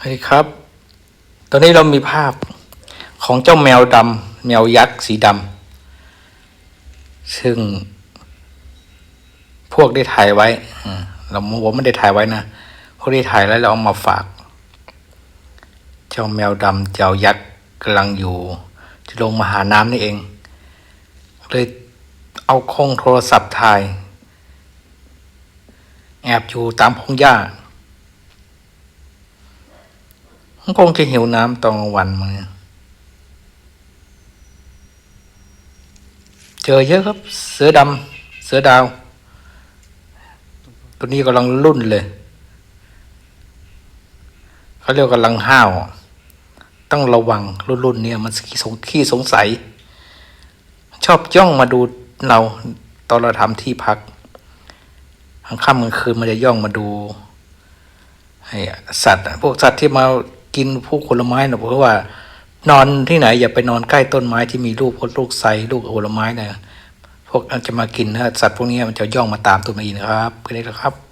สวัสดีครับ ตอนนี้เรามีภาพของเจ้าแมวดำแมวยักษ์สีดำซึ่ง พวกได้ถ่ายไว้เราผมไม่ได้ถ่ายไว้นะพวกได้ถ่ายแล้วเราเอามาฝาก เจ้าแมวดำเจ้ายักษ์กำลังอยู่ที่ลงมาหาน้ำนี่เอง เลยเอาคงโทรศัพท์ถ่าย แอบอยู่ตามพงหญ้า มันคงจะหิวน้ำตอนกลางวันมั้งเจอเยอะครับ เสือดำเสือดาว ตัวนี้กำลังรุ่นเลยเขาเรียกกำลังห้าว ต้องระวังรุ่นรุ่นๆเนี่ย มันขี้สงขี้สงสัย ชอบย่องมาดูเราตอนเราทำที่พักกลางค่ำกลางคืนมันจะย่องมาดูให้สัตว์พวกสัตว์ที่มา กินพวกผลไม้นะเพราะว่า นอนที่ไหน อย่าไปนอนใกล้ต้นไม้ที่มีลูกพวกลูกไซลูกผลไม้นะพวกนั้นจะมากินนะสัตว์พวกนี้มันจะย่องมาตามตัวมาอีกนะครับก็ได้แหละครับ